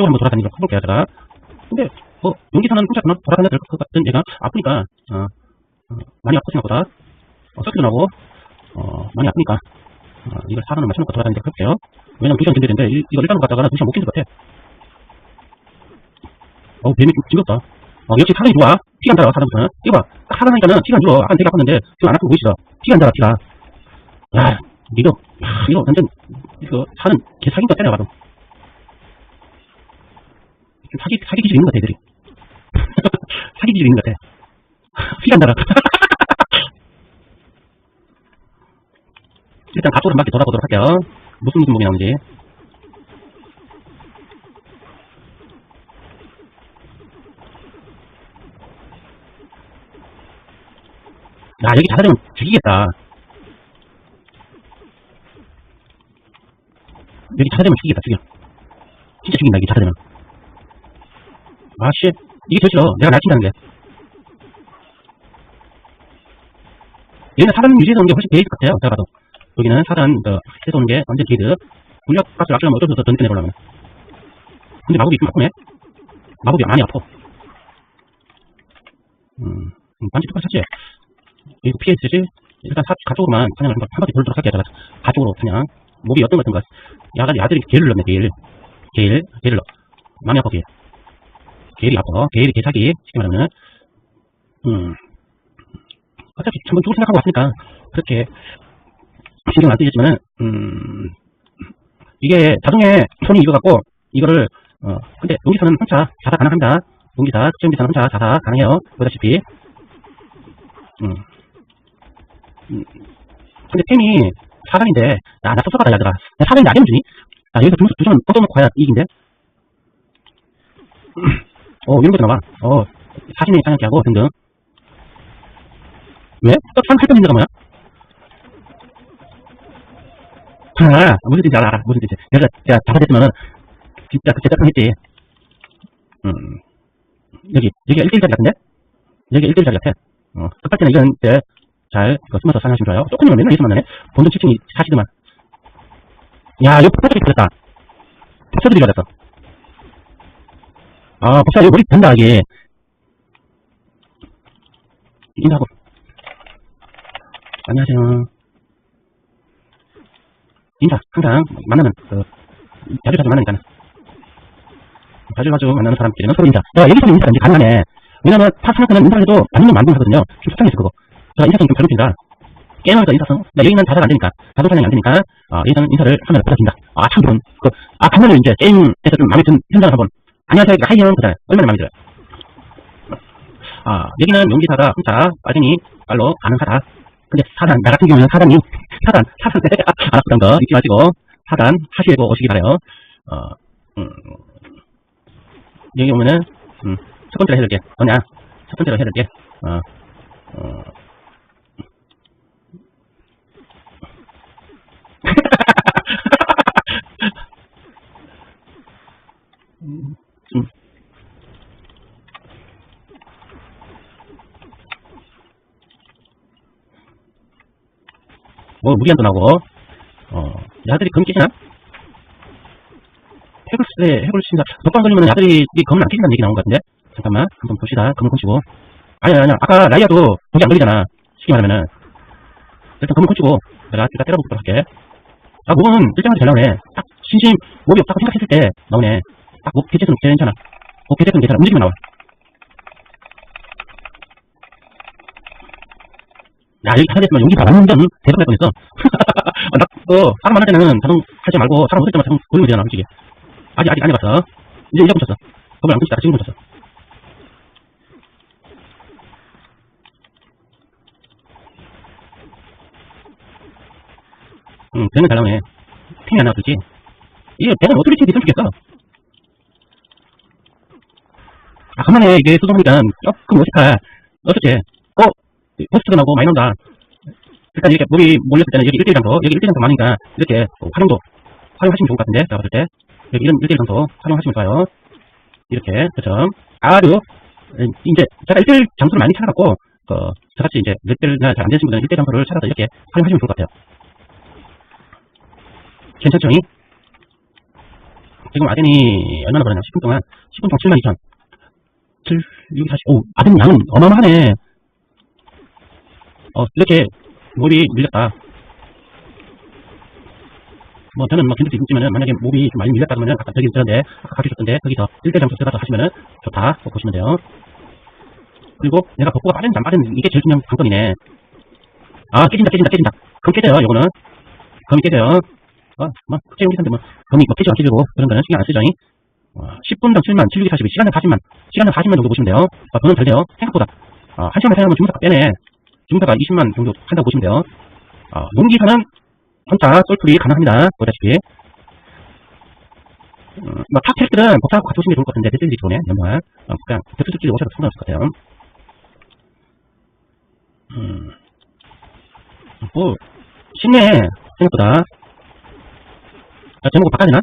쪽으로 한번 돌아다니는 걸 해볼게요, 제가. 근데, 뭐, 혼자 그만 돌아다녀도 될것 같은 얘가 아프니까, 어, 어, 많이 아프 생각보다, 어, 섞기도 나고, 어, 많이 아프니까, 어, 이걸 사람을 맞춰놓고 돌아다니도록 해볼게요. 왜냐면 2시간 견뎌야 되는데, 이- 이거 일단으로 갔다가는 2시간 못 견딜 것 같아. 어우, 뱀이 좀 징겁다. 어, 역시 사람이 좋아. 피가 안 달아, 사람부터는. 이거 봐. 딱 살아나니까는 피가 안 줄어. 아까 되게 아팠는데, 지금 안 아프고 보이시죠? 피가 안 달아, 피가. 야, 이거, 야, 이거 완전, 이거, 사는 개 사기인 것 같아, 내가 봐도. 좀 사기, 사기 기질 있는 것 같아, 애들이. 사기 기질 있는 것 같아. 피가 안 달아. 일단 앞으로 한 바퀴 돌아보도록 할게요. 무슨 무슨 몸이 나오는지. 야, 여기 자살되면 죽이겠다. 여기 자살되면 죽이겠다, 죽여. 진짜 죽인다, 여기 자살되면. 아, 씨. 이게 제일 싫어. 내가 날 친다는 게. 얘는 사단 유지해서 오는 게 훨씬 베이스 같아요, 제가 봐도. 여기는 사단, 그, 해서 오는 게 완전 게이드. 물력 값을 아끼려면 어쩔 수 없어, 던져 내보려면. 근데 마법이 좀 아프네? 마법이 많이 아파. 음, 음, 반지 똑같이 샀지? 이거 피해 있지? 일단 사, 가쪽으로만 그냥 한 바퀴 돌도록 할게요. 제가 가쪽으로 그냥 목이 어떤 것 같은 거 야가 야들이 개를 넣네 개를 개를 개를 넣어 많이 아파 개 개리 아파 개리 개사기 쉽게 말하면 음 어차피 한번 죽을 생각하고 왔으니까 그렇게 신경 안 쓰겠지만은 음 이게 자동에 손이 이거 갖고 이거를 어 근데 용기사는 혼자 자사 가능합니다 용기사 시험기사는 혼자 자사 가능해요 보다시피 음. 음. 근데 템이 사단인데, 야, 나 섭섭하다, 야들아. 야, 사단인데 악영 주니? 야, 여기서 두, 두 점은 떠도놓고 가야 이긴데? 어, 이런 것도 나와. 어, 사진이 사냥케 하고, 등등. 왜? 또 산, 할건 있는 거 뭐야? 아, 무슨 뜻인지 알아, 알아. 무슨 뜻인지. 내가, 제가 잡아댔지만은, 진짜 그 제작상 했지. 음, 여기, 여기가 1대1 자리 같은데? 여기 1대1 자리 같아. 어, 급할 때는 이건 이제 잘 그, 숨어서 사냥하시면 좋아요. 조금이면 맨날 여기서 만나네. 본전 7층이 사시더만. 야, 이거 폭사들이 터졌다. 폭사들이 맞았어. 아, 폭사, 이거 머리 된다, 이게. 인사하고. 안녕하세요. 인사, 항상 만나는, 그, 자주 자주 만나니까. 자주 자주 만나는 사람끼리는 서로 인사. 야, 여기서는 인사가 이제 가능하네. 왜냐면, 타 생각하는 인사를 해도 아니면 만든 하거든요. 좀 속상해서 그거. 저 인사성 좀 별로입니다. 게임하면서 인사성. 야, 여기는 자사가 안 되니까. 자도 사냥이 안 되니까. 어, 여기서는 인사를 하면 받아진다. 아, 참 좋은. 그, 아, 간만에 이제 게임에서 좀 마음에 든 현장을 한번. 안녕하세요. 하이형 그다 얼마나 마음에 들어요. 아, 여기는 용기사가 혼자 빠지니 빨로 가능하다. 근데 사단, 나 같은 경우는 사단이, 사단, 사단, 안 아프단 거 잊지 마시고, 사단 하시고 오시기 바래요 어, 음, 여기 오면은, 음, 첫 번째로 해드릴게. 뭐냐? 첫 번째로 해드릴게. 어, 어, 음, 좀. 뭐, 무리한도 나고, 어, 야들이 검 깨지나? 쓰, 핵을 친다. 독감 걸리면 야들이 이 검을 안 깨진다는 얘기 나온 것 같은데? 잠깐만, 한번 봅시다. 검을 건치고. 아니야, 아니야. 아까 라이아도 독이 안 걸리잖아. 쉽게 말하면은. 일단 검을 건치고, 내가 일단 때려보도록 할게. 아, 목은 일정하게 잘 나오네. 딱, 신심, 목이 없다고 생각했을 때 나오네. 딱, 목 개체수는 괜찮아. 목 개체수는 괜찮아. 움직이면 나와. 야, 여기 타겟만 용기 다 완전 대박 날 뻔했어. 아, 나, 어, 사람 만날 때는 자동 하지 말고, 사람 없을 때만 자동 돌리면 되잖아, 솔직히. 아직, 아직 안 해봤어. 이제, 이제 붙였어. 검을 안 붙였다, 지금 붙였어. 응, 배는 잘 나오네. 핑이 안 나왔지. 이게 배는 어떻게 튀기 됐겠어? 아, 간만에 이게 수동하니까 조금 어색해. 어떻게? 어, 버스트가 나오고 많이 나온다. 일단 이렇게 몸이 몰렸을 때는 여기 1대1 장소, 여기 1대1 장소 많으니까 이렇게 활용도, 활용하시면 좋을 것 같은데, 제가 봤을 때. 여기 이런 1대1 장소 활용하시면 좋아요. 이렇게, 그쵸. 아주, 음, 이제, 제가 1대1 장소를 많이 찾아갖고, 그, 저같이 이제, 몇 대나 잘 안 되신 분들은 1대1 장소를 찾아서 이렇게 활용하시면 좋을 것 같아요. 괜찮죠? 이? 지금 아덴이 얼마나 벌었냐? 10분 동안 10분 동안 7만 2천 7, 6, 40, 오 아덴 양은 어마어마하네 어 이렇게 몹이 밀렸다 뭐 저는 뭐 견딜 수 있지만은 만약에 몹이 좀 많이 밀렸다 그러면은 아까 저기 있었는데 아까 가르쳤던데 거기서 1대 점수 들어가서 하시면은 좋다 꼭 보시면 돼요 그리고 내가 복구가 빠졌는지 안 빠졌는지 이게 제일 중요한 관건이네 아 깨진다 깨진다 깨진다 그럼 깨져요 요거는 검이 깨져요 어, 뭐, 국제 용기사인데 뭐, 검이 뭐 깨지고 안 깨지고 그런 거는 신경 안 쓰죠. 어, 10분당 7만, 7, 6, 40, 시간당 40만, 시간당 40만 정도 보시면 돼요. 아, 돈은 잘 돼요. 생각보다. 아, 한 시간만 사용하면 주문사가 빼네. 주문사가 20만 정도 한다고 보시면 돼요. 아, 농기사는 혼자 썰풀이 가능합니다. 보다시피. 음, 뭐, 탑 캐릭들은 복사하고 같이 오시는 게 좋을 것 같은데, 대들이 좋네, 연말. 어, 그냥, 대투수끼리 오셔도 상관없을 것 같아요. 음, 뭐, 쉽네, 생각보다. 자, 제목을 바꿔야 되나?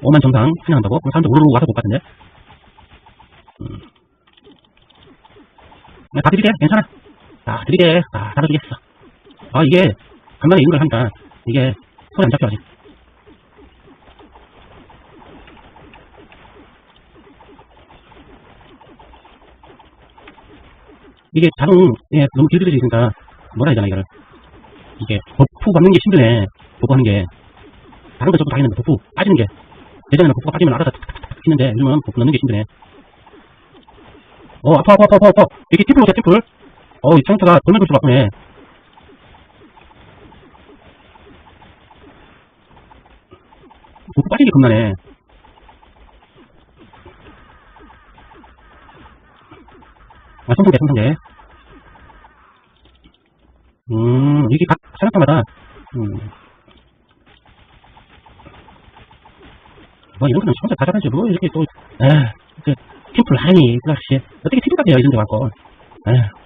5만 정상 사냥한다고? 그럼 사람들 우르르 와서 못 같은데? 음. 야, 다 드리게, 괜찮아. 다 드리게, 다 달아주겠어. 아, 이게, 간만에 걸 하니까, 이게, 손에 안 잡혀, 아직. 이게 자동에 너무 길들여져 있으니까, 뭐라 해야 되나, 이거를. 이게, 버프 받는 게 힘드네. 버프 하는 게. 다른 거 저도 다 했는데 버프 빠지는 게 예전에는 버프가 빠지면 알아서 탁탁탁 했는데 요즘은 버프 넣는 게 힘드네 어 아파 아파 아파 아파 이게 팀플 오자 팀플 어이 상태가 돌면 아프네. 버프 빠지는 게 겁나네. 아 성성대 성성대 음 이게 각 사람마다 음. 뭐 이런 거는 혼자 다 잘하지 뭐 이렇게 또 에휴 그 팀플 하니 그 아저씨 어떻게 팀플까지 해요 이런 데 갖고 에휴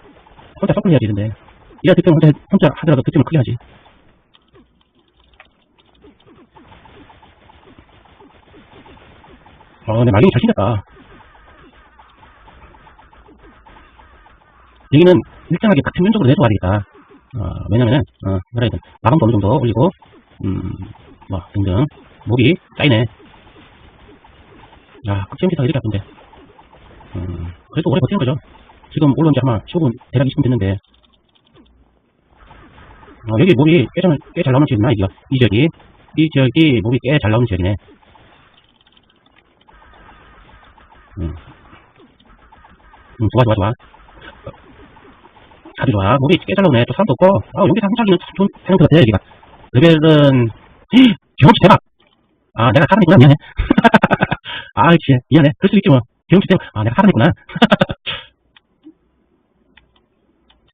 혼자 서플 해야지 이런데 이라 득점 혼자 혼자 하더라도 득점을 크게 하지. 어내 말링이 잘 생겼다. 여기는 일정하게 딱 평균적으로 내줘야 되겠다. 어, 왜냐면은 어 뭐라 해야 돼? 마감도 어느 정도 올리고 음뭐 등등. 목이 쌓이네. 야, 극시험기사가 이렇게 아픈데. 음, 그래도 오래 버티는 거죠. 지금 올라온 지 아마 15분, 대략 20분 됐는데. 어, 여기 꽤 잘, 꽤잘 나오는 지역이나. 이 지역이. 이 지역이 몹이 꽤 잘 나오는 지역이네. 음. 음, 좋아, 좋아, 좋아. 아주 좋아. 몹이 꽤 잘 나오네. 또 사람도 없고. 아, 여기서 한창기는 참 좋은 생각 같아, 여기가. 레벨은, 경험치 대박! 아, 내가 사람이구나, 미안해. 아, 씨, 미안해. 그럴 수도 있지, 뭐. 경험치 때문에, 아, 내가 사람이구나.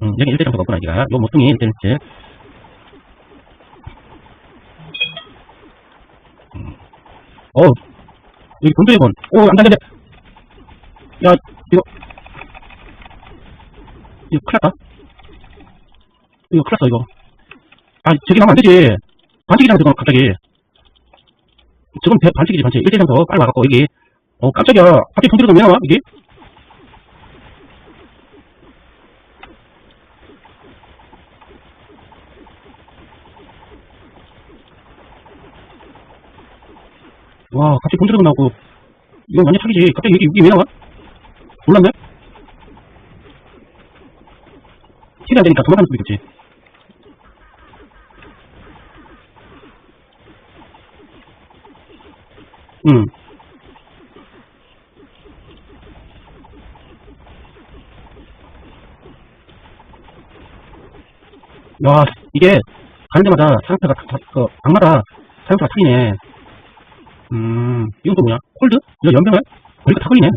음, 여기 1대 정도가 없구나, 여기가. 요 모퉁이 1대1째. 음. 어 여기 본드래곤. 오, 안 달려, 야, 이거. 이거 큰일 났다. 이거 큰일 났어, 이거. 아, 저기 가면 안 되지. 반칙이잖아, 저거, 갑자기. 저건 배- 반칙이지 반칙 1대3 더 빨리 와갖고 여기 어 깜짝이야 갑자기 돈들어도 왜 나와 이게 와 갑자기 돈들어도 나오고. 이건 완전 사기지 갑자기 여기, 여기 왜 나와? 몰랐네? 힐이 안 되니까 도망가는 수도 있겠지. 응 야, 이게, 가는 데마다 사용자가, 다, 다, 그, 방마다 사용자가 틀리네. 음, 이건 또 뭐야? 콜드? 이거 연병을? 거기가 다 걸리네.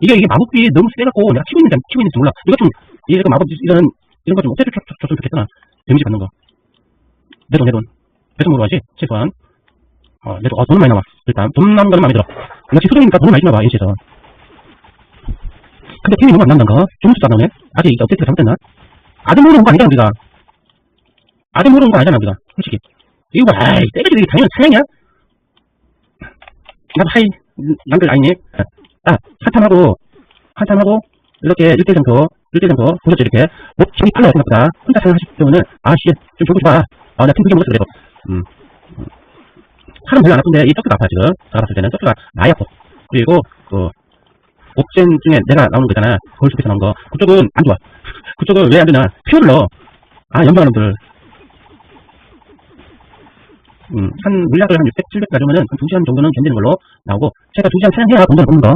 이게, 이게 마법비 너무 세갖고 내가 키고 있는지, 안 키고 있는지 몰라. 이거 좀, 그 마법, 이런, 이런 거좀 없애줬으면 좋겠구나. 데미지 받는 거. 내 돈, 내 돈. 배송으로 하지, 최소한. 어, 내 돈, 어, 돈 많이 나와. 일단, 돈 나는 거는 마음에 들어. 역시 수동이니까 돈을 많이 주나 봐, NC에서. 근데 팀이 너무 안 난단가? 주문수도 안 나오네? 아직 업데이트가 잘못됐나? 아직 모르는 거 아니잖아, 우리가. 아직 모르는 거 아니잖아, 우리가. 솔직히. 이거 봐, 아이, 때려도 이게 당연히 사냥이야? 나도 하이, 남들 아니네. 아, 한탄하고, 한탄하고, 이렇게 1대 점프, 1대 점프, 보셨죠, 이렇게. 뭐, 힘이 빨라요, 생각보다. 혼자 사용하실 경우는, 아, 씨, 좀 줘보지 마. 아, 나팀 두개 먹었어, 그래도. 음. 팔은 별로 안 아픈데 이 쪽도 아파 지금 제가 봤을 때는 쪽가 많이 아파 그리고 그 옥젠 중에 내가 나오는 거잖아 거울 속에서 나온 거 그쪽은 안 좋아 그쪽은 왜 안 되냐 표를 넣어 아 연방하는 놈들 음, 한 물약을 한 600, 700 가져오면은 한 2시간 정도는 견디는 걸로 나오고 제가 2시간 사냥해야 본전을 뽑는 거.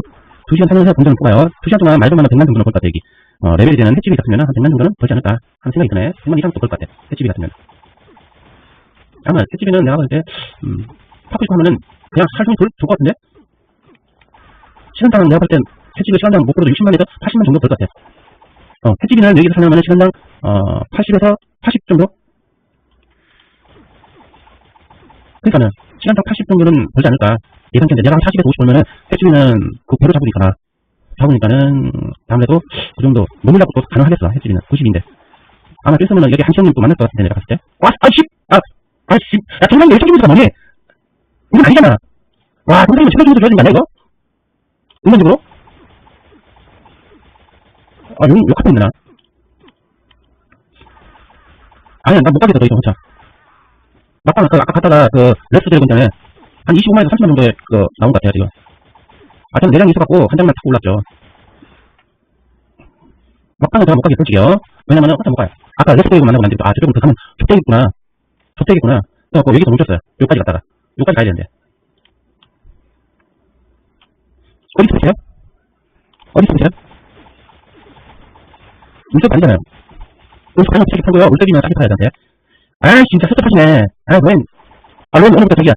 2시간 사냥해야 본전을 뽑아요. 2시간 동안 말도 많아 100만 정도는 벌것 같아 여기. 어, 레벨이 되는 횟집이 같으면 한 100만 정도는 벌지 않을까 하는 생각이 드네. 100만 이상 도 벌것 같아 횟집이 같으면 아마 횟집이는 내가 봤을 때 음, 파쿠시고 하면은 그냥 살중이 좋을 것 같은데? 시간당 내가 볼땐 횟집이 시간당 못 벌어도 60만에서 80만 정도 벌 것 같아. 어, 횟집이는 여기서 사려면 시간당 어, 80에서 80 정도 그러니까는 시간당 80 정도는 벌지 않을까. 예상컨대 내가 한 40에서 50 벌면은 횟집이는 그 배로 잡으니까 잡으니까는 아무래도 그 정도 몸을 잡고 또 가능하겠어 횟집이는. 90인데. 아마 그랬으면은 여기 한시영님 또 만날 것 같은데 내가 봤을 때. 와, 아이씨 아, 아이씨 야 정말 열정 기분가 뭐니 이건 아니잖아. 와 동생이 제가 기분도 좋아진 거 아니야 이거? 인간적으로? 아 욕, 욕하고 있네 나? 아니야 나 못 가겠다 더 이상 혼자 막상 그 아까 갔다가 그 레스 드래곤 전에 한 25만에서 30만 정도에 그 나온 것 같아요 지금. 아 저는 내장이 있어갖고 한 장만 타고 올랐죠. 막방은 제가 못 가겠어 솔직히요. 왜냐면은 혼자 못 가요. 아까 레스 드래곤 만나고 난 뒤부터 아 저쪽은 그 가면 족대기구나. 족대기구나. 그래갖고 여기서 멈췄어요. 여기까지 갔다가. 여기까지 가야 되는데. 어디 있으세요? 어디 있으세요? 이쪽 아니잖아요? 여기서 가면 어떻게 팔고요? 올때기면 싸게 팔아야 되는데 아이 진짜 섭섭하시네. 아 웬, 아 웬, 오늘부터 저기야?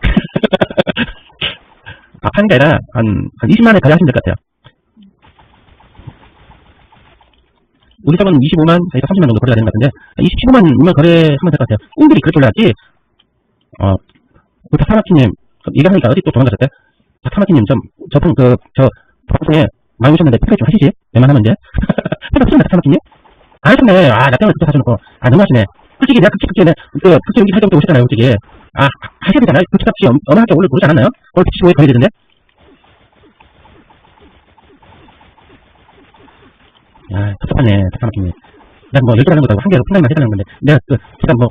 아 파는 게 아니라 한, 한 20만에 가야 하시면 될 것 같아요. 우리 쪽은 25만, 저희가 30만 정도 거래가 되는 것 같은데 27만이면 거래하면 될 것 같아요. 꾼들이 그럴 줄 알았지? 어, 그 타마키님 얘기하니까 어디 또 도망가셨대? 자, 타마키님 좀, 저분 그, 저, 방송에 많이 오셨는데 피가 좀 하시지? 웬만하면 이제. 피가 하셨나 타마키님? 안 하셨네. 아나 때문에 사주놓고. 아 너무하시네 솔직히 내가 그치 내, 그, 그치 여기 할 때부터 오셨잖아요 솔직히 아 하셔야 되잖아요 그치 값이 엄- 어마하게 오를 모르지 않았나요? 오늘 175에 거래되던데 야 섭섭하네 타마키님 내가 뭐 열개하는 것도 아니고 한 개로 풀라인만 해달라는 건데 내가 그 제가 뭐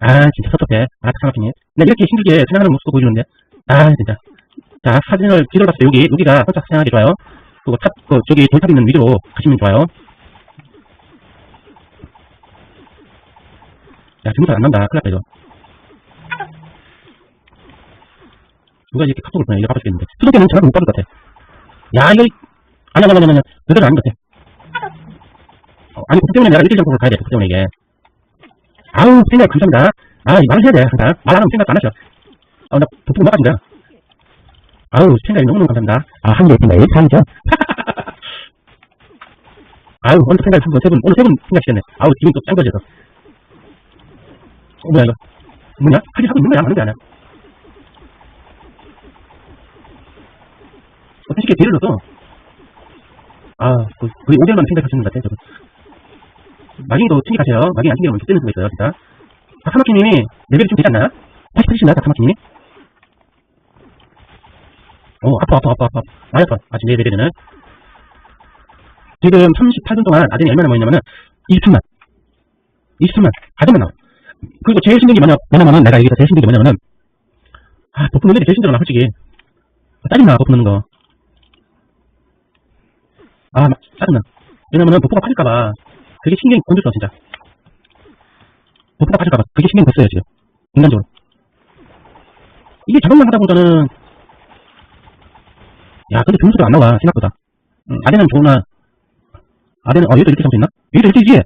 아, 진짜 섭섭해. 아, 타마키님. 나 이렇게 힘들게 생각하는 모습도 보여주는데. 아, 진짜. 자, 사진을, 뒤를 봤을 때 여기, 여기가 살짝 생각하기 좋아요. 그리고 탑, 그, 저기 돌탑 있는 위로 가시면 좋아요. 야, 지금 잘안 난다. 큰일 났다, 이거. 누가 이렇게 카톡을 보내, 이거 바빠죽겠는데. 수도 때는 전화를 못 받을 것 같아. 야, 이거, 아니, 아니, 아니, 아니, 아니. 그대로 아닌 것 같아. 어, 아니, 그것 때문에 내가 일일 장소를 가야 돼, 그것 때문에 이게. 아우, 생각 감사합니다. 아, 이 말을 해야 돼, 항상. 말 안 하면 생각도 안 하셔. 아, 나 도둑 나가진다. 아우, 생각이 너무너무 감사합니다. 아, 한개 생각이 상이죠? 아우, 오늘 생각이 한 번, 세 분, 오늘 세분 생각시켰네. 아우, 지금 또 짱거져서. 어, 뭐야, 이거. 뭐냐? 하지 하고 있는 거야? 아는 게 아니야? 어떻게 배를 넣었어? 아, 그, 거의 5개월만 생각하시는 것 같아, 저거. 마gin도 챙겨가세요. 마긴 안 이렇게 뜨는 수가 있어요, 진짜. 아, 카마키님이 레벨이 좀 되지 않나? 80%나, 카마키님이? 어, 아파, 아파, 아파, 아파. 많이 아파. 아직 내 레벨에는. 지금 38분 동안 아덴이 얼마나 모였냐면은, 27만. 27만. 아덴만 나와. 그리고 제일 힘든 게 뭐냐, 뭐냐면은, 내가 여기서 제일 힘든 게 뭐냐면은, 아, 버프 넣는 게 제일 힘들어, 나, 솔직히. 짜증나, 버프 넣는 거. 아, 막, 짜증나. 왜냐면은, 버프가 빠질까봐. 그게 신경이 곤두서, 진짜. 버프가 빠질까봐. 그게 신경이 곤두어요, 지금. 인간적으로. 이게 작업만 하다 보니까는, 야, 근데 점수도 안 나와, 생각보다. 응, 아대는 좋으나, 아대는, 어, 여기도 1대 점수 있나? 여기도 1대지?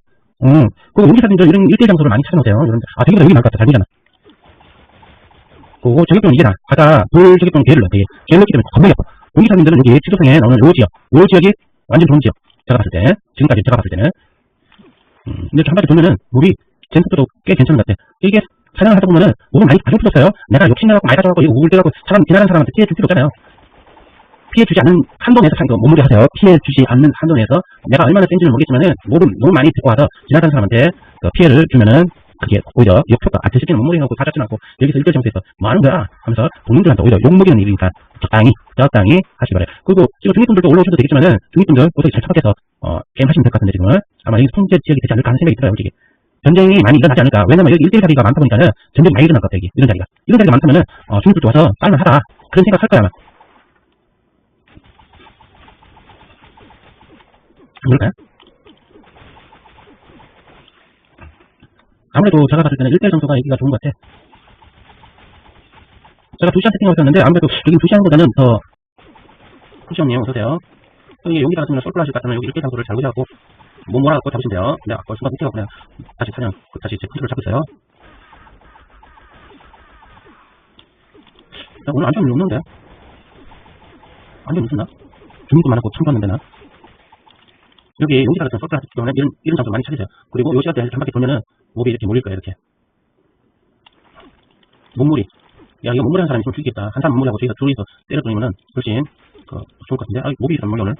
응. 그, 여기 사진들 이런 1대 점수를 많이 찾아놓으세요. 이런, 아, 저기보다 여기 나을 것 같아. 잘 되잖아. 그거, 저격병 이게나. 가다, 돌 저격병 개를 넣어, 되게. 개를 넣기 때문에 겁나게 아파. 여기 사진들은 여기 지도성에 나오는 요 지역, 요 지역이 완전 좋은 지역. 제가 봤을 때. 지금까지 제가 봤을 때는. 음, 근데 한 바퀴 돌면은, 물이, 젠스도 꽤 괜찮은 것 같아. 이게, 사냥을 하다 보면은, 몸을 많이 가져 풀었어요. 내가 욕심내갖고 많이 가져가고, 이거 우울대갖고, 사람, 지나가는 사람한테 피해 줄 필요 없잖아요. 피해 주지 않는 한도 내에서 상, 몸무게 하세요. 피해 주지 않는 한도 내에서 내가 얼마나 센지는 모르겠지만은 몸을 너무 많이 듣고 와서 지나가는 사람한테 그 피해를 주면은 그게 오히려 역효과, 아, 대시기는 몸무게하고 다 잡지 않고, 여기서 일절 정도에서 뭐 하는 거야? 하면서 본인들한테 오히려 욕먹이는 일이니까 적당히, 적당히 하시기 바래요. 그리고 지금 중립분들도 올라오셔도 되겠지만은, 중립분들 모두 잘 참석해서, 어, 게임 하시면 될 것 같은데, 지금은. 아마 여기 통제 지역이 되지 않을까 하는 생각이 들어요, 솔직히. 전쟁이 많이 일어나지 않을까. 왜냐면 여기 일대일 자리가 많다 보니까는 전쟁이 많이 일어날 것 같아요, 여기. 이런 자리가. 이런 자리가 많다면은, 어, 중립들도 와서 싸움을 하라. 그런 생각 할 거야, 아마. 그럴까요? 아무래도 제가 봤을 때는 1대1 정도가 여기가 좋은 것 같아. 제가 2시간 세팅하고 있었는데, 아무래도 여기 2시간보다는 더, 쿠시형님, 어서오세요. 여기 여기다 같으면 솔플 하실 것 같으면 여기 1대 장소를 잘 보셔갖고, 뭐 몰아갖고 잡으시면 돼요. 근데 아까 순간 밑에가 그냥 다시 사냥, 다시 제 컨트롤. 야, 오늘 안전 없는데? 안전 있었나? 주민도 많았고 참가했는데 나. 여기 용기사 같은 솔플 하기 때문에 이런, 이런 장소 많이 찾으세요. 그리고 요 시간대 한 바퀴 돌면은 몹이 이렇게 몰릴 거예요, 이렇게. 몸무리. 야, 이거 몸무리 한 사람이 좀 죽이겠다. 한 사람 몸무리하고 저기서 둘이서 때려버리면은 훨씬, 그, 좋을 것 같은데. 아, 몹이 있어, 몸무리 오늘.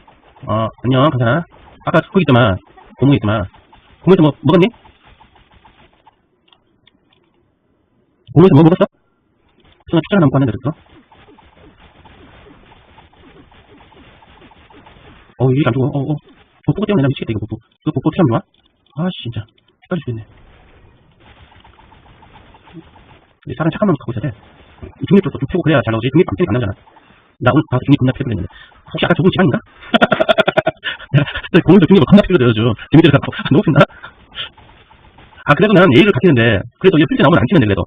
어, 안녕, 괜찮아? 아까 거기 있더만. 고무에 있더만. 고무에서 뭐, 먹었니? 고무에서 뭐 먹었어? 순간 숫자가 남고 왔는데, 그랬어? 어, 이게 안 좋아. 어, 어. 복부 때문에 나 미치겠다, 이거 복부. 이거 복부 하면 좋아? 아, 씨, 진짜. 헷갈려 죽겠네. 이 사람 착한 마음 갖고 있어야 돼. 이 중립도 좀 펴고 그래야 잘 나오지. 중립 안 펴니까 안 나오잖아. 나 오늘 봐서 중립 겁나 펴버렸는데. 혹시 아까 저분 지방인가? 내가 또 오늘도 중립을 겁나 펴고 들어줘. 재미들 갖고. 아, 너무 핀다. 아, 그래도 난 예의를 갖기는데, 그래도 이 필지 나오면 안 치는데, 그래도.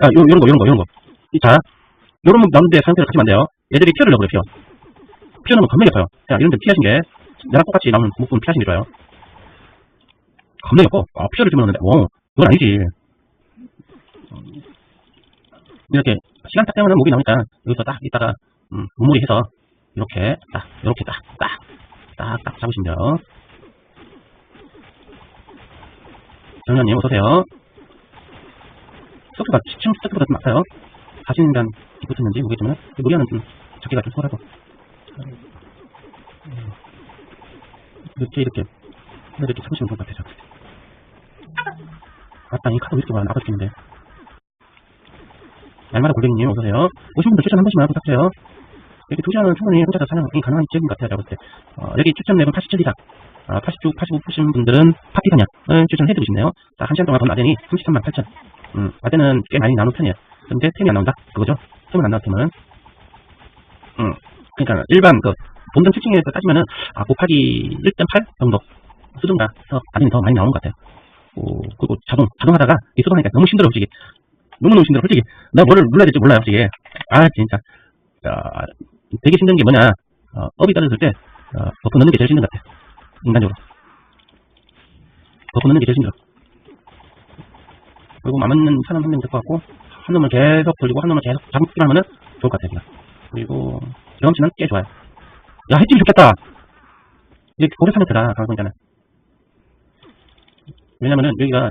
아, 요, 요런 거, 요런 거, 요런 거. 이, 자, 요런 거 나오는데 상태를 갖지면 안 돼요. 얘들이 피어를 넣어버려, 피어. 피어 넣으면 겁나게 아파요. 야, 이런 데 피하신 게, 나랑 똑같이 나오는 부분 피하신 게 좋아요. 겁나게 아파. 아, 피어를 좀 넣는데, 어, 그건 아니지. 이렇게 시간 딱 되면은 목이 나오니까 여기서 딱 이따가 음, 무무리 해서 이렇게 딱 이렇게 딱딱 딱 딱 잡으시면 돼요. 정현님 어서오세요. 속도가 시청 속도보다 좀 낮아요. 40인간 붙었는지 모르겠지만 무리하는 좀 잡기가 좀 수월하고 음, 이렇게 이렇게 이렇게 잡으시면 좋을 것 같아요. 아따 이왜 이렇게 많아 나가 죽겠는데 날마다 골뱅이님 어서오세요. 오신 분들 추천 한 번씩만 부탁드려요. 여기 두 시간은 충분히 혼자서 사냥이 가능한 지역인 것 같아요. 제가 봤을 때. 어, 여기 추천 랩은 87이다. 아, 86, 85 푸신 분들은 파티 사냥을 추천해드리고 싶네요. 자, 한 시간 동안 돈 아덴이 33만 8천. 음, 아덴은 꽤 많이 나눈 편이에요. 근데 템이 안 나온다? 그거죠? 템은 안 나온 템은. 음, 그러니까 일반 그 본전 특징에서 따지면은 아, 곱하기 1.8 정도 수준가 더 아덴이 더 많이 나오는 것 같아요. 오, 그리고 자동, 자동 하다가 이 수동하니까 너무 힘들어, 솔직히. 너무너무 힘들어, 솔직히. 나 뭐를 눌러야 될지 몰라요, 솔직히. 아, 진짜. 아, 되게 힘든 게 뭐냐. 어, 업이 떨어졌을 때, 어, 버프 넣는 게 제일 힘든 것 같아. 인간적으로. 버프 넣는 게 제일 힘들어. 그리고 맞는 사람 한 명 될 것 같고, 한 놈을 계속 돌리고, 한 놈을 계속 잡기만 하면은 좋을 것 같아요, 지금. 그리고, 경험치는 꽤 좋아요. 야, 햇집이 좋겠다! 이게 사면트라, 가보니까는. 왜냐면은, 여기가,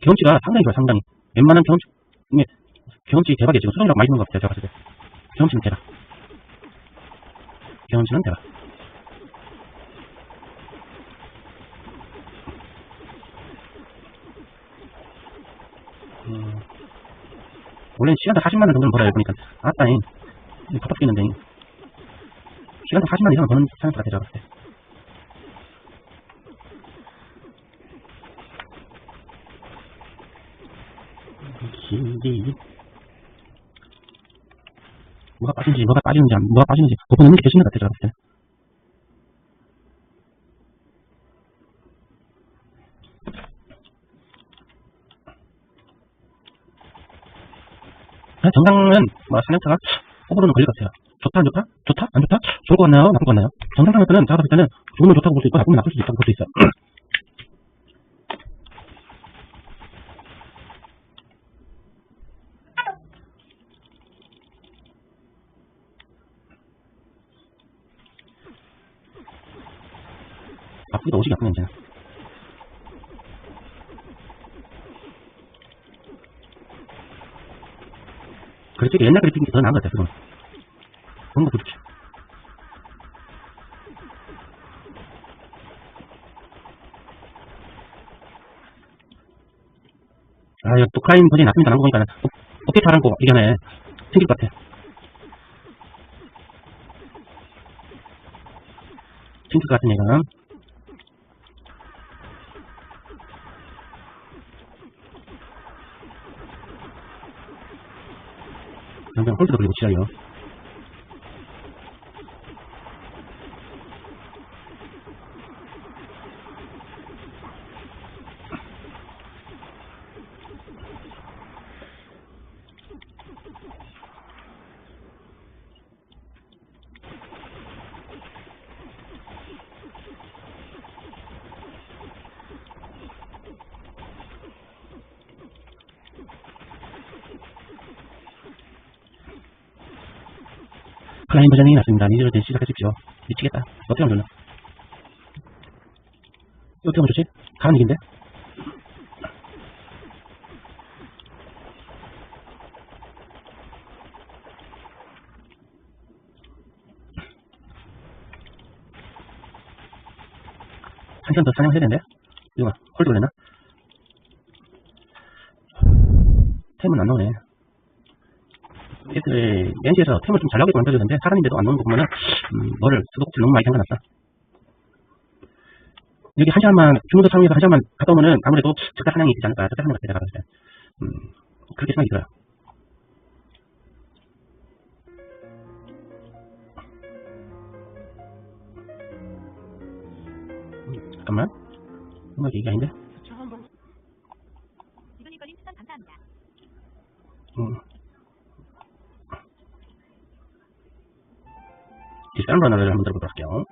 경험치가 상당히 좋아요, 상당히. 웬만한 경험치, 이게 경험치 대박이에요. 지금 수정이라고 많이 주는 것 같아요. 제가 봤을 때. 경험치는 대박. 경험치는 대박. 음, 원래는 시간당 40만원 정도는 벌어요. 보니까. 아따잉. 답답 죽겠는데. 시간당 40만원 이상 버는 사람들 같아요. 제가 봤을 때. 길이 뭐가 빠진지 뭐가 빠지는지 안- 뭐가 빠지는지 버프 넣는 게 대신 것 같아요 제가 봤을 때 아, 정상은 뭐 사냥터가 호불호는 걸릴 것 같아요 좋다 안 좋다? 좋다? 안 좋다? 좋을 것 같나요? 나쁠 것 같나요? 정상 사냥터는 제가 봤을 때는 좋으면 좋다고 볼 수 있고 나쁘면 나쁠 수 있다고 볼 수 있어요 아프기도 오지게 아프네 이제는 그래픽이 옛날 그래픽이 더 나은 것 같아요 지금 그런 것도 좋지 아, 이거 또 클라인 버전이 났습니다. 나온 거 보니까 업- 업데이트 하라고 이전에 생길 것 같아. 생길 것 같은 얘가. 그냥 홀드도 그리고 지랄이요. 클라인 버전이 났습니다. 니즈로 된 시작하십시오. 미치겠다. 어떻게 하면 좋나? 어떻게 하면 좋지? 가는 얘긴데? 한 시간 더 사냥해야 되는데? 이거 홀드 걸렸나? 템은 안 나오네. 렌즈에서 템을 좀 잘 나오게 만들어줬는데 사람인데도 안 나오는 거 보면은 음, 뭐를 수도꼭지 너무 많이 잠가놨어. 여기 한 시간만 주문도 사용해서 한 시간만 갔다 오면은 아무래도 적자 사냥이 되지 않을까 적자 사냥 같아 내가 봤을 때. 음, 그렇게 생각이 들어요. 음, 잠깐만. 이게 아닌데? 이분이거님 추천 감사합니다. 음. 디스탄 러너를 한번 들어보도록 할게요.